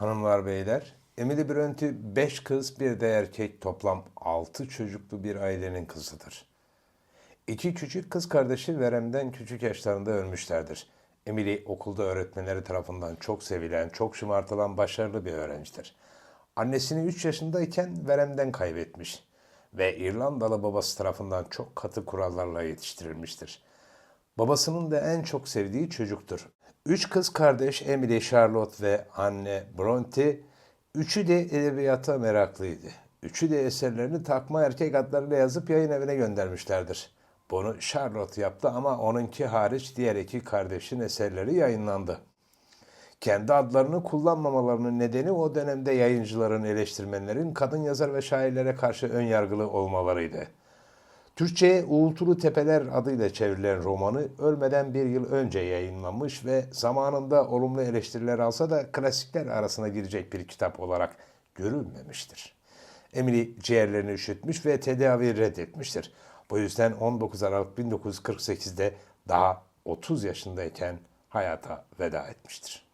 Hanımlar beyler, Emily Bronte 5 kız bir de erkek toplam 6 çocuklu bir ailenin kızıdır. İki küçük kız kardeşi veremden küçük yaşlarında ölmüşlerdir. Emily okulda öğretmenleri tarafından çok sevilen, çok şımartılan başarılı bir öğrencidir. Annesini 3 yaşındayken veremden kaybetmiş ve İrlandalı babası tarafından çok katı kurallarla yetiştirilmiştir. Babasının da en çok sevdiği çocuktur. Üç kız kardeş Emily, Charlotte ve anne Bronte, üçü de edebiyata meraklıydı. Üçü de eserlerini takma erkek adlarıyla yazıp yayın evine göndermişlerdir. Bunu Charlotte yaptı ama onunki hariç diğer iki kardeşin eserleri yayınlandı. Kendi adlarını kullanmamalarının nedeni o dönemde yayıncıların, eleştirmenlerin kadın yazar ve şairlere karşı ön yargılı olmalarıydı. Türkçe'ye Uğultulu Tepeler adıyla çevrilen romanı ölmeden bir yıl önce yayınlanmış ve zamanında olumlu eleştiriler alsa da klasikler arasına girecek bir kitap olarak görülmemiştir. Emily ciğerlerini üşütmüş ve tedavi reddetmiştir. Bu yüzden 19 Aralık 1948'de daha 30 yaşındayken hayata veda etmiştir.